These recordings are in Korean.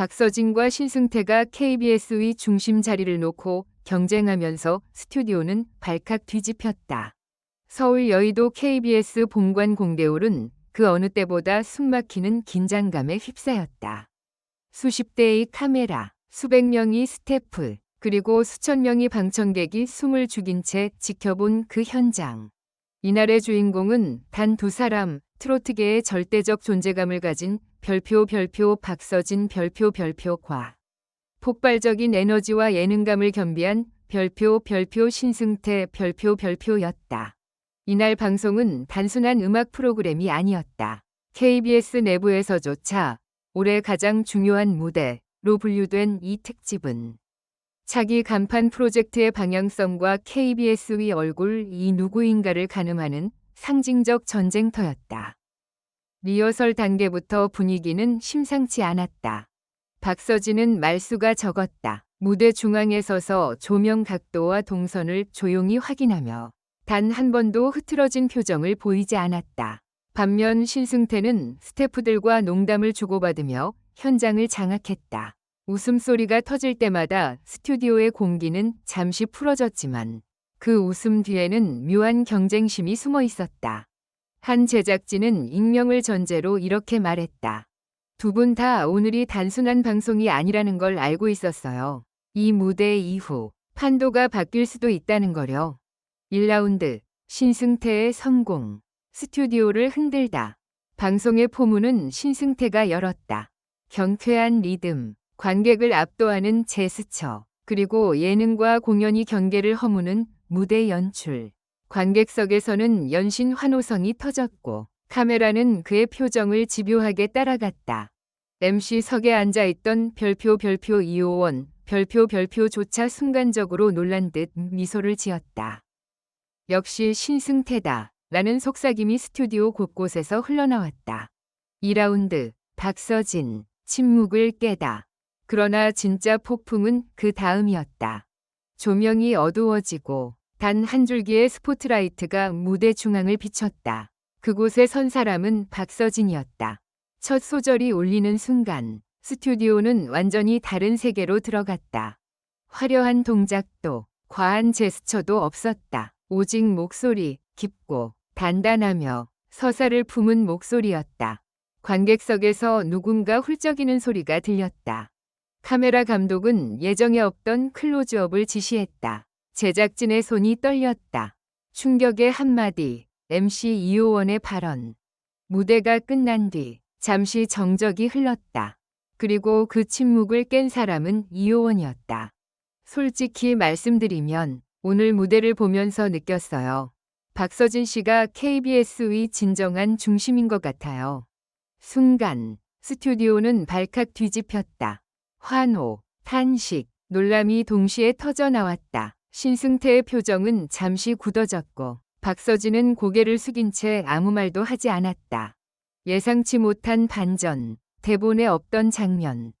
박서진과 신승태가 KBS의 중심 자리를 놓고 경쟁하면서 스튜디오는 발칵 뒤집혔다. 서울 여의도 KBS 본관 공대홀은 그 어느 때보다 숨막히는 긴장감에 휩싸였다. 수십 대의 카메라, 수백 명의 스태프, 그리고 수천 명의 방청객이 숨을 죽인 채 지켜본 그 현장. 이날의 주인공은 단 두 사람, 트로트계의 절대적 존재감을 가진 별표 별표 박서진 별표 별표 과. 폭발적인 에너지와 예능감을 겸비한 별표 별표 신승태 별표 별표였다. 이날 방송은 단순한 음악 프로그램이 아니었다. KBS 내부에서조차 올해 가장 중요한 무대로 분류된 이 특집은 차기 간판 프로젝트의 방향성과 KBS의 얼굴 이 누구인가를 가늠하는 상징적 전쟁터였다. 리허설 단계부터 분위기는 심상치 않았다. 박서진은 말수가 적었다. 무대 중앙에 서서 조명 각도와 동선을 조용히 확인하며 단 한 번도 흐트러진 표정을 보이지 않았다. 반면 신승태는 스태프들과 농담을 주고받으며 현장을 장악했다. 웃음소리가 터질 때마다 스튜디오의 공기는 잠시 풀어졌지만 그 웃음 뒤에는 묘한 경쟁심이 숨어 있었다. 한 제작진은 익명을 전제로 이렇게 말했다. 두 분 다 오늘이 단순한 방송이 아니라는 걸 알고 있었어요. 이 무대 이후 판도가 바뀔 수도 있다는 거려. 1라운드 신승태의 성공 스튜디오를 흔들다. 방송의 포문은 신승태가 열었다. 경쾌한 리듬, 관객을 압도하는 제스처, 그리고 예능과 공연이 경계를 허무는 무대 연출. 관객석에서는 연신 환호성이 터졌고 카메라는 그의 표정을 집요하게 따라갔다. MC석에 앉아있던 별표 별표 이호원, 별표 별표조차 순간적으로 놀란 듯 미소를 지었다. 역시 신승태다. 라는 속삭임이 스튜디오 곳곳에서 흘러나왔다. 2라운드 박서진 침묵을 깨다. 그러나 진짜 폭풍은 그 다음이었다. 조명이 어두워지고 단 한 줄기의 스포트라이트가 무대 중앙을 비췄다. 그곳에 선 사람은 박서진이었다. 첫 소절이 울리는 순간 스튜디오는 완전히 다른 세계로 들어갔다. 화려한 동작도 과한 제스처도 없었다. 오직 목소리, 깊고 단단하며 서사를 품은 목소리였다. 관객석에서 누군가 훌쩍이는 소리가 들렸다. 카메라 감독은 예정에 없던 클로즈업을 지시했다. 제작진의 손이 떨렸다. 충격의 한마디, MC 이호원의 발언. 무대가 끝난 뒤 잠시 정적이 흘렀다. 그리고 그 침묵을 깬 사람은 이호원이었다. 솔직히 말씀드리면 오늘 무대를 보면서 느꼈어요. 박서진 씨가 KBS의 진정한 중심인 것 같아요. 순간 스튜디오는 발칵 뒤집혔다. 환호, 탄식, 놀람이 동시에 터져 나왔다. 신승태의 표정은 잠시 굳어졌고 박서진은 고개를 숙인 채 아무 말도 하지 않았다. 예상치 못한 반전, 대본에 없던 장면.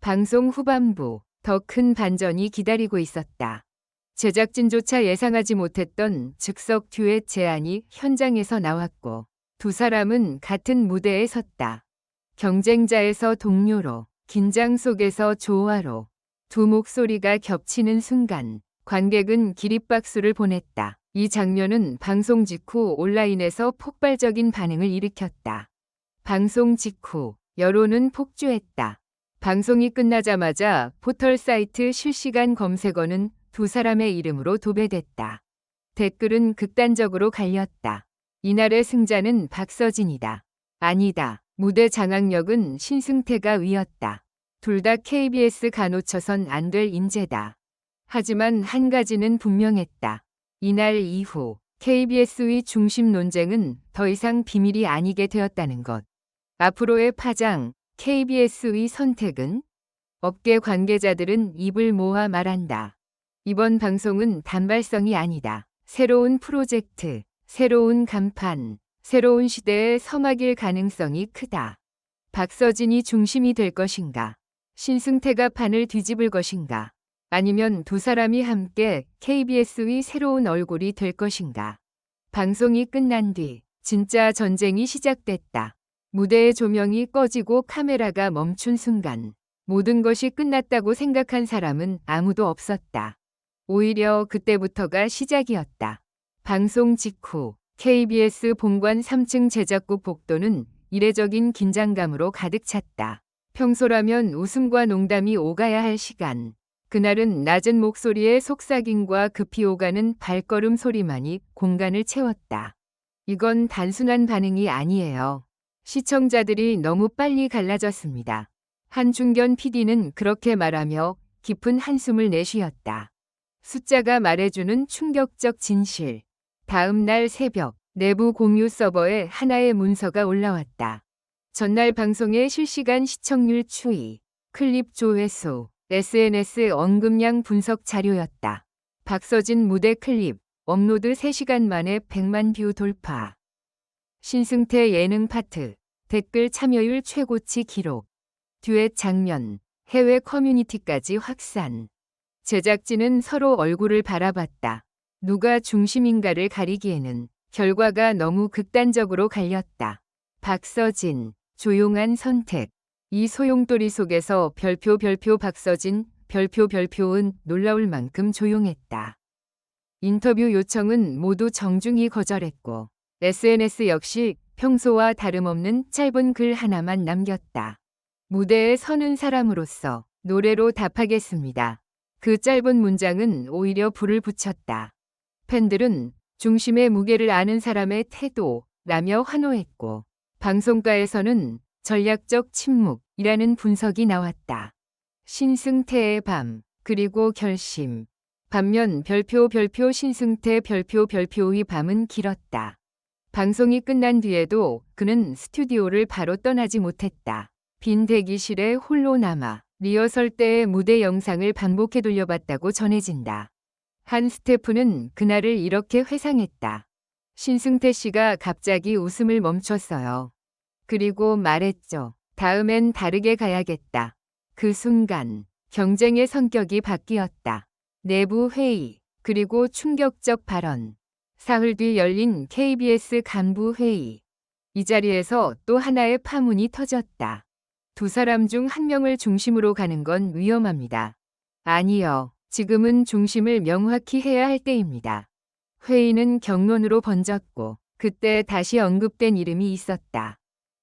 방송 후반부, 더 큰 반전이 기다리고 있었다. 제작진조차 예상하지 못했던 즉석 듀엣 제안이 현장에서 나왔고 두 사람은 같은 무대에 섰다. 경쟁자에서 동료로, 긴장 속에서 조화로 두 목소리가 겹치는 순간 관객은 기립박수를 보냈다. 이 장면은 방송 직후 온라인에서 폭발적인 반응을 일으켰다. 방송 직후 여론은 폭주했다. 방송이 끝나자마자 포털 사이트 실시간 검색어는 두 사람의 이름으로 도배됐다. 댓글은 극단적으로 갈렸다. 이날의 승자는 박서진이다. 아니다. 무대 장악력은 신승태가 위였다. 둘 다 KBS 가놓쳐선 안 될 인재다. 하지만 한 가지는 분명했다. 이날 이후 KBS의 중심 논쟁은 더 이상 비밀이 아니게 되었다는 것. 앞으로의 파장, KBS의 선택은 업계 관계자들은 입을 모아 말한다. 이번 방송은 단발성이 아니다. 새로운 프로젝트, 새로운 간판, 새로운 시대의 서막일 가능성이 크다. 박서진이 중심이 될 것인가? 신승태가 판을 뒤집을 것인가? 아니면 두 사람이 함께 KBS의 새로운 얼굴이 될 것인가? 방송이 끝난 뒤 진짜 전쟁이 시작됐다. 무대의 조명이 꺼지고 카메라가 멈춘 순간 모든 것이 끝났다고 생각한 사람은 아무도 없었다. 오히려 그때부터가 시작이었다. 방송 직후 KBS 본관 3층 제작국 복도는 이례적인 긴장감으로 가득 찼다. 평소라면 웃음과 농담이 오가야 할 시간. 그날은 낮은 목소리의 속삭임과 급히 오가는 발걸음 소리만이 공간을 채웠다. 이건 단순한 반응이 아니에요. 시청자들이 너무 빨리 갈라졌습니다. 한중견 PD는 그렇게 말하며 깊은 한숨을 내쉬었다. 숫자가 말해주는 충격적 진실. 다음 날 새벽 내부 공유 서버에 하나의 문서가 올라왔다. 전날 방송의 실시간 시청률 추이, 클립 조회수, SNS 언급량 분석 자료였다. 박서진 무대 클립, 업로드 3시간 만에 100만 뷰 돌파. 신승태 예능 파트, 댓글 참여율 최고치 기록. 듀엣 장면, 해외 커뮤니티까지 확산. 제작진은 서로 얼굴을 바라봤다. 누가 중심인가를 가리기에는 결과가 너무 극단적으로 갈렸다. 박서진, 조용한 선택. 이 소용돌이 속에서 별표 별표 박서진, 별표 별표은 놀라울 만큼 조용했다. 인터뷰 요청은 모두 정중히 거절했고 SNS 역시 평소와 다름없는 짧은 글 하나만 남겼다. 무대에 서는 사람으로서 노래로 답하겠습니다. 그 짧은 문장은 오히려 불을 붙였다. 팬들은 중심의 무게를 아는 사람의 태도라며 환호했고 방송가에서는 전략적 침묵이라는 분석이 나왔다. 신승태의 밤, 그리고 결심. 반면 별표 별표 신승태 별표 별표의 밤은 길었다. 방송이 끝난 뒤에도 그는 스튜디오를 바로 떠나지 못했다. 빈 대기실에 홀로 남아 리허설 때의 무대 영상을 반복해 돌려봤다고 전해진다. 한 스태프는 그날을 이렇게 회상했다. 신승태 씨가 갑자기 웃음을 멈췄어요. 그리고 말했죠. 다음엔 다르게 가야겠다. 그 순간 경쟁의 성격이 바뀌었다. 내부 회의, 그리고 충격적 발언. 사흘 뒤 열린 KBS 간부 회의. 이 자리에서 또 하나의 파문이 터졌다. 두 사람 중 한 명을 중심으로 가는 건 위험합니다. 아니요. 지금은 중심을 명확히 해야 할 때입니다. 회의는 경론으로 번졌고 그때 다시 언급된 이름이 있었다.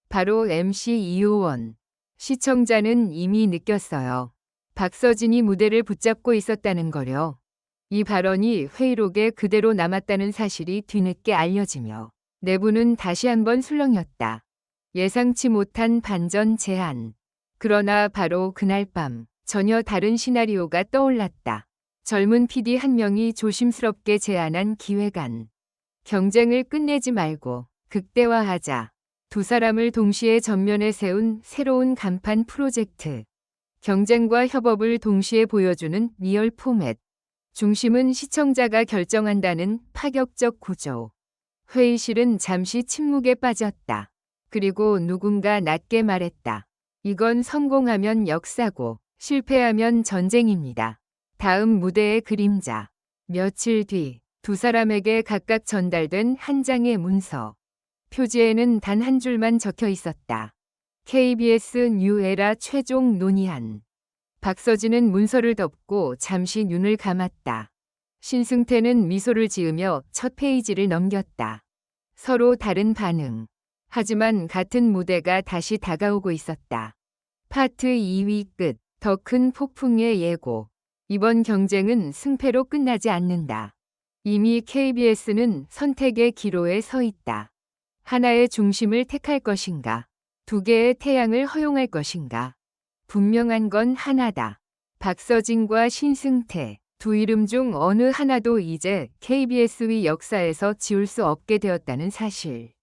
바로 MC 이효원. 시청자는 이미 느꼈어요. 박서진이 무대를 붙잡고 있었다는 거려. 이 발언이 회의록에 그대로 남았다는 사실이 뒤늦게 알려지며 내부는 다시 한번 술렁였다. 예상치 못한 반전 제안. 그러나 바로 그날 밤 전혀 다른 시나리오가 떠올랐다. 젊은 PD 한 명이 조심스럽게 제안한 기획안. 경쟁을 끝내지 말고 극대화하자. 두 사람을 동시에 전면에 세운 새로운 간판 프로젝트. 경쟁과 협업을 동시에 보여주는 리얼 포맷. 중심은 시청자가 결정한다는 파격적 구조. 회의실은 잠시 침묵에 빠졌다. 그리고 누군가 낮게 말했다. 이건 성공하면 역사고 실패하면 전쟁입니다. 다음 무대의 그림자. 며칠 뒤 두 사람에게 각각 전달된 한 장의 문서. 표지에는 단 한 줄만 적혀 있었다. KBS 뉴에라 최종 논의안. 박서진은 문서를 덮고 잠시 눈을 감았다. 신승태는 미소를 지으며 첫 페이지를 넘겼다. 서로 다른 반응. 하지만 같은 무대가 다시 다가오고 있었다. 파트 2위 끝. 더 큰 폭풍의 예고. 이번 경쟁은 승패로 끝나지 않는다. 이미 KBS는 선택의 기로에 서 있다. 하나의 중심을 택할 것인가? 두 개의 태양을 허용할 것인가? 분명한 건 하나다. 박서진과 신승태 두 이름 중 어느 하나도 이제 KBS의 역사에서 지울 수 없게 되었다는 사실.